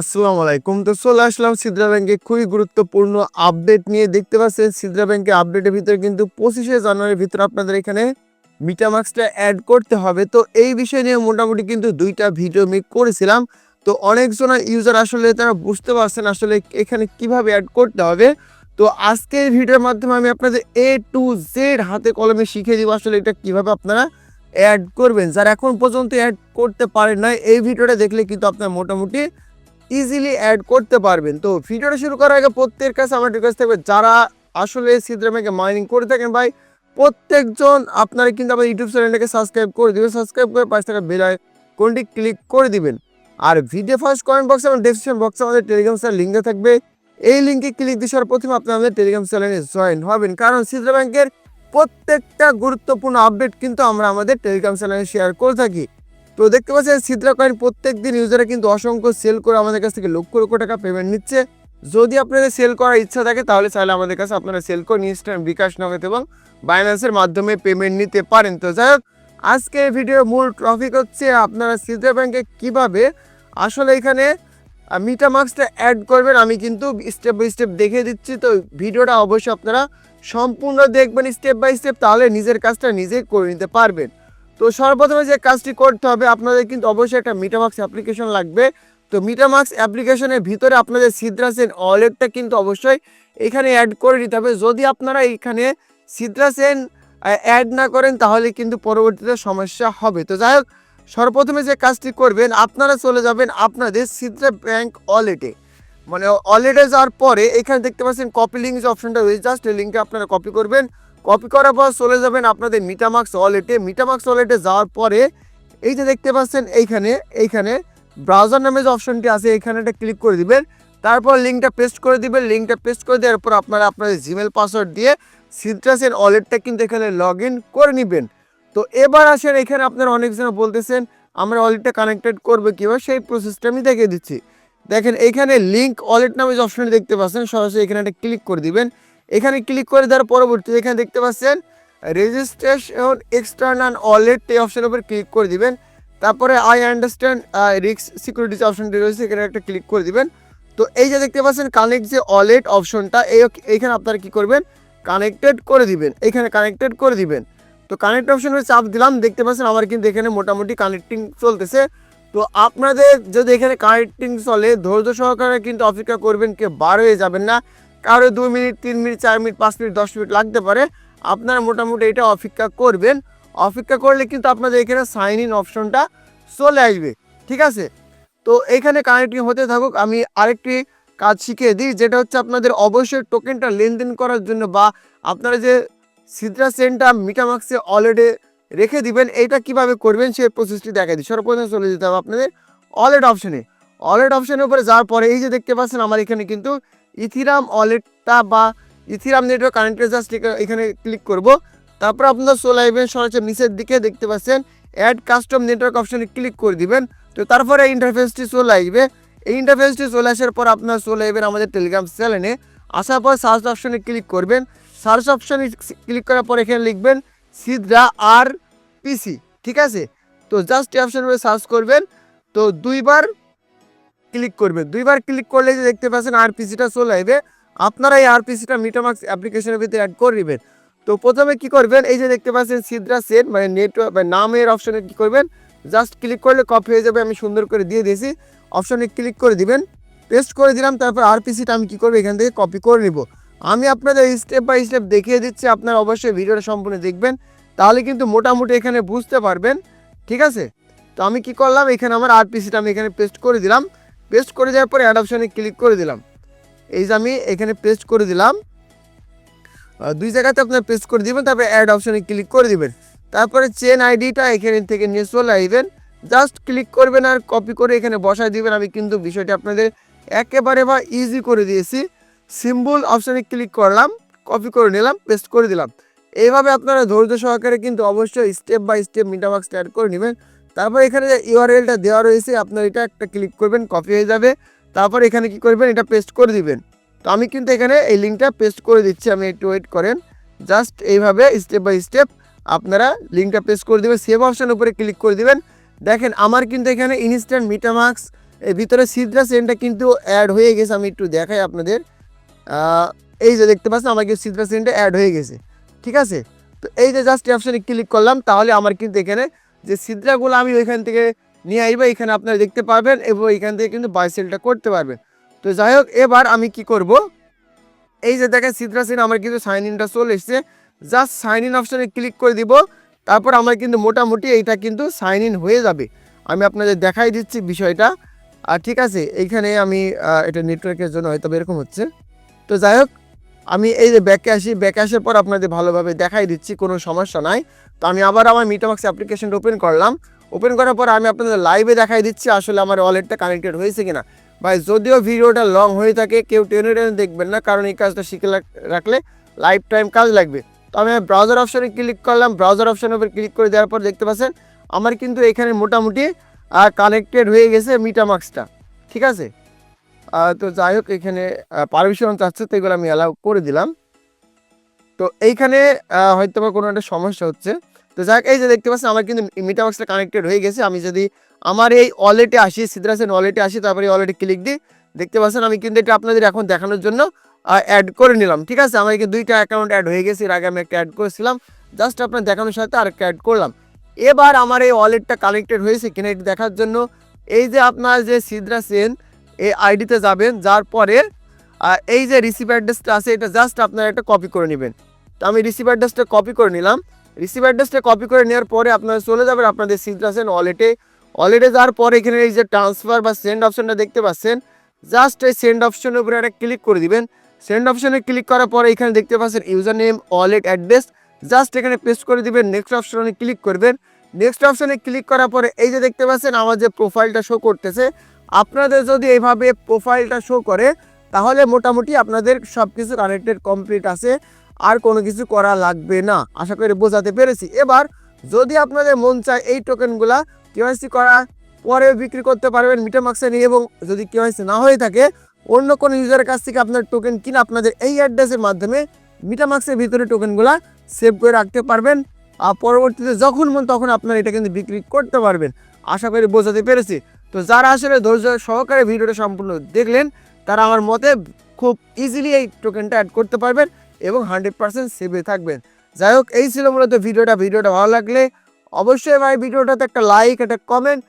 আসসালামু আলাইকুম। তো চলে আসলাম সিদ্রা ব্যাংকে। খুবই গুরুত্বপূর্ণ আপডেট নিয়ে দেখতে পাচ্ছেন সিদ্রা ব্যাংকে আপডেটের ভিতরে কিন্তু পঁচিশে জানুয়ারির ভিতরে আপনাদের এখানে মিটামাক্সটা অ্যাড করতে হবে। তো এই বিষয় নিয়ে মোটামুটি কিন্তু দুইটা ভিডিও আমি করেছিলাম। তো অনেকজন ইউজার আসলে তারা বুঝতে পারছেন আসলে এখানে কীভাবে অ্যাড করতে হবে। তো আজকের ভিডিওর মাধ্যমে আমি আপনাদের এ টু জেড হাতে কলমে শিখিয়ে দিব আসলে এটা কীভাবে আপনারা অ্যাড করবেন। যারা এখন পর্যন্ত অ্যাড করতে পারেন না এই ভিডিওটা দেখলে কিন্তু আপনার মোটামুটি ইজিলি অ্যাড করতে পারবেন। তো ভিডিওটা শুরু করার আগে প্রত্যেকের কাছে আমার রিকোয়েস্ট থাকবে, যারা আসলে সিদ্রামেকে মাইনিং করে থাকেন ভাই, প্রত্যেকজন আপনারা কিন্তু আমার ইউটিউব চ্যানেলটাকে সাবস্ক্রাইব করে দিবেন। সাবস্ক্রাইব করে পাঁচ টাকা বেল কোনটি ক্লিক করে দিবেন। আর ভিডিও ফার্স্ট কমেন্ট বক্সে এবং ডেসক্রিপশন বক্সে আমাদের টেলিগ্রাম চ্যানেল লিঙ্কে থাকবে। এই লিঙ্কে ক্লিক সবার প্রথমে আপনি আমাদের টেলিগ্রাম চ্যানেলে জয়েন হবেন। কারণ সিদ্রা ব্যাংকের প্রত্যেকটা গুরুত্বপূর্ণ আপডেট কিন্তু আমরা আমাদের টেলিগ্রাম চ্যানেলে শেয়ার করে থাকি। তো দেখতে পাচ্ছেন সিদ্রা কয়েন প্রত্যেক দিন ইউজাররা কিন্তু অসংখ্য সেল করে আমাদের কাছ থেকে লক্ষ লক্ষ টাকা পেমেন্ট নিচ্ছে। যদি আপনাদের সেল করার ইচ্ছা থাকে, তাহলে চাইলে আমাদের কাছে আপনারা সেল করে ইনস্ট্যান্ট বিকাশ নগদ এবং বাইন্যান্সের মাধ্যমে পেমেন্ট নিতে পারেন। তো যাই হোক, আজকে ভিডিওর মূল টপিক হচ্ছে আপনারা সিদ্রা ব্যাংকে কীভাবে আসলে এখানে মিটা মার্কসটা অ্যাড করবেন, আমি কিন্তু স্টেপ বাই স্টেপ দেখিয়ে দিচ্ছি। তো ভিডিওটা অবশ্যই আপনারা সম্পূর্ণ দেখবেন স্টেপ বাই স্টেপ তাহলে নিজের কাজটা নিজে করে নিতে পারবেন। তো সর্বপ্রথমে যে কাজটি করতে হবে, আপনাদের কিন্তু অবশ্যই একটা মিটামার্কস অ্যাপ্লিকেশন লাগবে। তো মিটামার্কস অ্যাপ্লিকেশনের ভিতরে আপনাদের সিদ্রাসেন ওয়ালেটটা কিন্তু অবশ্যই এখানে অ্যাড করে নিতে হবে। যদি আপনারা এখানে সিদ্রাসেন অ্যাড না করেন, তাহলে কিন্তু পরবর্তীতে সমস্যা হবে। তো যাই হোক, সর্বপ্রথমে যে কাজটি করবেন, আপনারা চলে যাবেন আপনাদের সিদ্রা ব্যাংক ওয়ালেটে মানে ওয়ালেটে যাওয়ার পরে এখানে দেখতে পাচ্ছেন কপি লিঙ্ক যে অপশনটা রয়েছে জাস্ট এই লিঙ্কে আপনারা কপি করবেন। কপি করার পর চলে যাবেন আপনাদের মিটামার্কস ওয়ালেটে মিটামার্কস ওয়ালেটে যাওয়ার পরে এই যে দেখতে পাচ্ছেন এইখানে এইখানে ব্রাউজার নামে যে অপশনটি আছে এখানে একটা ক্লিক করে দিবেন। তারপর লিঙ্কটা পেস্ট করে দিবেন। লিঙ্কটা পেস্ট করে দেওয়ার পর আপনারা আপনাদের জিমেল পাসওয়ার্ড দিয়ে সিট্রাসের ওয়ালেটটা কিন্তু এখানে লগ করে নেবেন। তো এবার আসেন, এখানে আপনারা অনেকজন বলতেছেন, আমরা ওয়ালেটটা কানেক্টেড করব কীভাবে? সেই প্রসেসটা আমি দেখিয়ে দিচ্ছি। দেখেন এখানে লিঙ্ক ওয়ালেট নামে যে অপশনটি দেখতে পাচ্ছেন, সরাসরি এখানে একটা ক্লিক করে দিবেন। এখানে ক্লিক করে দেওয়ার পরবর্তীতে এখানে দেখতে পাচ্ছেন রেজিস্ট্রেশন এক্সটার্নাল ওয়ালেট এই অপশনের উপর ক্লিক করে দিবেন। তারপরে আই আন্ডারস্ট্যান্ড রিক্স সিকিউরিটি অপশনটি রয়েছে এখানে একটা ক্লিক করে দিবেন। তো এই যে দেখতে পাচ্ছেন কানেক্ট যে ওয়ালেট অপশনটা এই এইখানে আপনারা কি করবেন? কানেক্টেড করে দিবেন। এখানে কানেক্টেড করে দিবেন। তো কানেক্ট অপশনে চাপ দিলাম, দেখতে পাচ্ছেন আমার কিন্তু এখানে মোটামুটি কানেক্টিং চলতেছে। তো আপনাদের যদি এখানে কানেক্টিং চলে, ধৈর্য সহকারে কিন্তু অপেক্ষা করবেন কে বার হয়ে যাবেন না। কারও দু মিনিট, তিন মিনিট, চার মিনিট, পাঁচ মিনিট, দশ মিনিট লাগতে পারে। আপনারা মোটামুটি এটা অপেক্ষা করবেন। অপেক্ষা করলে কিন্তু আপনাদের এখানে সাইন ইন অপশনটা চলে আসবে। ঠিক আছে? তো এখানে কানেক্টিং হতে থাকুক, আমি আরেকটি কাজ শিখিয়ে দিই, যেটা হচ্ছে আপনাদের অবশ্যই টোকেনটা লেনদেন করার জন্য বা আপনারা যে সিদ্রা সেন্টটা মিটামাক্সে অলরেডি রেখে দিবেন, এইটা কীভাবে করবেন সেই প্রসেসটি দেখা দিই। সর্বপ্রথমে চলে যেতে হবে আপনাদের ওয়ালেট অপশনে ওয়ালেট অপশনের উপরে যাওয়ার পরে এই যে দেখতে পাচ্ছেন, আমার এখানে কিন্তু ইথিরাম ওয়ালেটটা বা ইথিরাম নেটওয়ার্ক কানেক্টেড জাস্ট এখানে ক্লিক করব। তারপর আপনারা চলে আসবেন সরাসরি নিচের দিকে দেখতে পাচ্ছেন। অ্যাড কাস্টম নেটওয়ার্ক অপশনে ক্লিক করে দিবেন। তো তারপরে ইন্টারফেসটি চলে আসবে। এই ইন্টারফেসটি চলে আসার পর আপনারা চলে আসবেন আমাদের টেলিগ্রাম চ্যানেলে আসার পর সার্চ অপশনে ক্লিক করবেন। সার্চ অপশনে ক্লিক করার পর এখানে লিখবেন সিদ্রা আর পিসি ঠিক আছে? তো জাস্ট এই অপশনে সার্চ করবেন। তো দুইবার ক্লিক করবেন দুইবার ক্লিক করলে যে দেখতে পাচ্ছেন আরপিসিটা চলে আসবে। আপনারা এই আরপিসিটা মিটামাক্স অ্যাপ্লিকেশনের ভিতরে অ্যাড করে নেবেন। তো প্রথমে কি করবেন? এই যে দেখতে পাচ্ছেন সিদ্রা সেট মানে নেটওয়ার্ক মানে নামের অপশনে কি করবেন? জাস্ট ক্লিক করলে কপি হয়ে যাবে। আমি সুন্দর করে দিয়ে দিয়েছি। অপশনে ক্লিক করে দিবেন। পেস্ট করে দিলাম। তারপর আরপিসিটা আমি কি করব? এখান থেকে কপি করে নিব। আমি আপনাদের স্টেপ বাই স্টেপ দেখিয়ে দিচ্ছি। আপনারা অবশ্যই ভিডিওটা সম্পূর্ণ দেখবেন। তাহলে কিন্তু মোটামুটি এখানে বুঝতে পারবেন। ঠিক আছে? তো আমি কি করলাম? এখানে আমার আরপিসিটা আমি এখানে পেস্ট করে দিলাম। পেস্ট করে যাওয়ার পরে অ্যাড অপশানে ক্লিক করে দিলাম। এই যে আমি এখানে পেস্ট করে দিলাম। দুই জায়গাতে আপনার পেস্ট করে দিবেন, তারপরে অ্যাড অপশানে ক্লিক করে দিবেন। তারপরে চেন আইডিটা এখানে থেকে নিয়ে চলে আসবেন। জাস্ট ক্লিক করবেন আর কপি করে এখানে বসায় দিবেন। আমি কিন্তু বিষয়টি আপনাদের একেবারে বা ইজি করে দিয়েছি। সিম্বল অপশানে ক্লিক করলাম কপি করে নিলাম পেস্ট করে দিলাম। এইভাবে আপনারা ধৈর্য সহকারে কিন্তু অবশ্যই স্টেপ বাই স্টেপ মিটাবাক্স অ্যাড করে নেবেন। তারপর এখানে যে ইউআরএলটা দেওয়া রয়েছে, আপনার এটা একটা ক্লিক করবেন কপি হয়ে যাবে। তারপর এখানে কি করবেন, এটা পেস্ট করে দিবেন। তো আমি কিন্তু এখানে এই লিঙ্কটা পেস্ট করে দিচ্ছি, আমি একটু ওয়েট করেন। জাস্ট এইভাবে স্টেপ বাই স্টেপ আপনারা লিঙ্কটা পেস্ট করে দিবেন সেভ অপশন উপরে ক্লিক করে দিবেন। দেখেন, আমার কিন্তু এখানে ইনস্ট্যান্ট মিটামার্কস এর ভিতরে সিদ্রা সেনটা কিন্তু অ্যাড হয়ে গেছে, আমি একটু দেখাই আপনাদের। এই যে দেখতে পাচ্ছেন, আমার কিন্তু সিদ্রা সেনটা অ্যাড হয়ে গেছে। ঠিক আছে? তো এই যে জাস্ট অপশানে ক্লিক করলাম, তাহলে আমার কিন্তু এখানে যে সিদ্রাগুলো আমি ওইখান থেকে নিয়ে আসব, এখানে আপনারা দেখতে পারবেন এবং এখান থেকে কিন্তু বাই সেলটা করতে পারবেন। তো যাই হোক, এবার আমি কি করব? এই যে দেখেন সিদ্রা সেন আমার কিন্তু সাইন ইনটা চলে এসছে। জাস্ট সাইন ইন অপশানে ক্লিক করে দিব, তারপর আমার কিন্তু মোটামুটি এইটা কিন্তু সাইন ইন হয়ে যাবে। আমি আপনাদের দেখাই দিচ্ছি বিষয়টা। আর ঠিক আছে, এইখানে আমি এটা নেটওয়ার্কের জন্য হয়তো এরকম হচ্ছে। তো যাই হোক আমি এই যে ব্যাকে আসি ব্যাকে আসার পর আপনাদের ভালোভাবে দেখাই দিচ্ছি, কোনো সমস্যা নাই। তো আমি আবার আমার মিটামাক্স অ্যাপ্লিকেশনটা ওপেন করলাম। ওপেন করার পর আমি আপনাদের লাইভে দেখাই দিচ্ছি, আসলে আমার ওয়ালেটটা কানেক্টেড হয়েছে কিনা। ভাই, যদিও ভিডিওটা লং হয়ে থাকে, কেউ টেনে টেনে দেখবেন না, কারণ এই কাজটা শিখে রাখলে লাইফ টাইম কাজ লাগবে। তো আমি ব্রাউজার অপশানে ক্লিক করলাম ব্রাউজার অপশনের উপর ক্লিক করে দেওয়ার পর দেখতে পাচ্ছেন, আমার কিন্তু এখানে মোটামুটি কানেক্টেড হয়ে গেছে মিটামাক্সটা ঠিক আছে? তো যাই হোক, এখানে পারমিশন চাচ্ছে, তো এগুলো আমি অ্যালাউ করে দিলাম। তো এইখানে হয়তো বা কোনো একটা সমস্যা হচ্ছে। তো যাই এই যে দেখতে পাচ্ছেন, আমার কিন্তু মিটামাক্সটা কানেক্টেড হয়ে গেছে। আমি যদি আমার এই ওয়ালেটে আসি সিদ্রাসেন ওয়ালেটে আসি, তারপরে ওয়ালেটে ক্লিক দিই, দেখতে পাচ্ছেন, আমি কিন্তু এটা আপনাদের এখন দেখানোর জন্য অ্যাড করে নিলাম। ঠিক আছে, আমার এখানে দুইটা অ্যাকাউন্ট অ্যাড হয়ে গেছে, এর আগে আমি একটা অ্যাড করেছিলাম। জাস্ট আপনার দেখানোর সাথে আরেকটা অ্যাড করলাম। এবার আমার এই ওয়ালেটটা কানেক্টেড হয়েছে কিনা একটু দেখার জন্য, এই যে আপনার যে সিদ্রা সেন এই আইডিতে যাবেন যার পরে এই যে রিসিভ অ্যাড্রেসটা আছে, এটা জাস্ট আপনারা একটা কপি করে নেবেন। তো আমি রিসিভ অ্যাড্রেসটা কপি করে নিলাম। রিসিভ অ্যাড্রেসটা কপি করে নেওয়ার পরে আপনারা চলে যাবেন আপনাদের সিদ্রা সেন ওয়ালেটে ওয়ালেটে যাওয়ার পরে এখানে এই যে ট্রান্সফার বা সেন্ড অপশনটা দেখতে পাচ্ছেন জাস্ট এই সেন্ড অপশনের উপরে একটা ক্লিক করে দিবেন। সেন্ড অপশনে ক্লিক করার পরে এখানে দেখতে পাচ্ছেন user name wallet address just এখানে পেস্ট করে দিবেন নেক্সট অপশনে ক্লিক করবেন। নেক্সট অপশনে ক্লিক করার পরে এই যে দেখতে পাচ্ছেন, আমার যে প্রোফাইলটা শো করতেছে আপনাদের যদি এইভাবে প্রোফাইলটা শো করে, তাহলে মোটামুটি আপনাদের সব কিছু কানেক্টেড কমপ্লিট আছে। আর কোনো কিছু করা লাগবে না। আশা করি বোঝাতে পেরেছি। এবার যদি আপনাদের মন চায় এই টোকেনগুলা কেওয়াইসি করা পরে বিক্রি করতে পারবেন মিটামাক্সে নিয়ে এবং যদি কেওয়াইসি না হয়ে থাকে, অন্য কোনো ইউজারের কাছ থেকে আপনার টোকেন কিনে আপনাদের এই অ্যাড্রেসের মাধ্যমে মিটামাক্সের ভিতরে টোকেনগুলা সেভ করে রাখতে পারবেন। আর পরবর্তীতে যখন মন তখন আপনারা এটা কিন্তু বিক্রি করতে পারবেন। আশা করি বোঝাতে পেরেছি। তো যারা আসলে ধৈর্য সহকারে ভিডিওটা সম্পূর্ণ দেখলেন, তারা আমার মতে খুব ইজিলি এই টোকেনটা অ্যাড করতে পারবেন এবং হান্ড্রেড পার্সেন্ট সেভে থাকবেন। যাই হোক, এই ছিল মূলত ভিডিওটা। ভিডিওটা ভালো লাগলে অবশ্যই ভাই ভিডিওটাতে একটা লাইক একটা কমেন্ট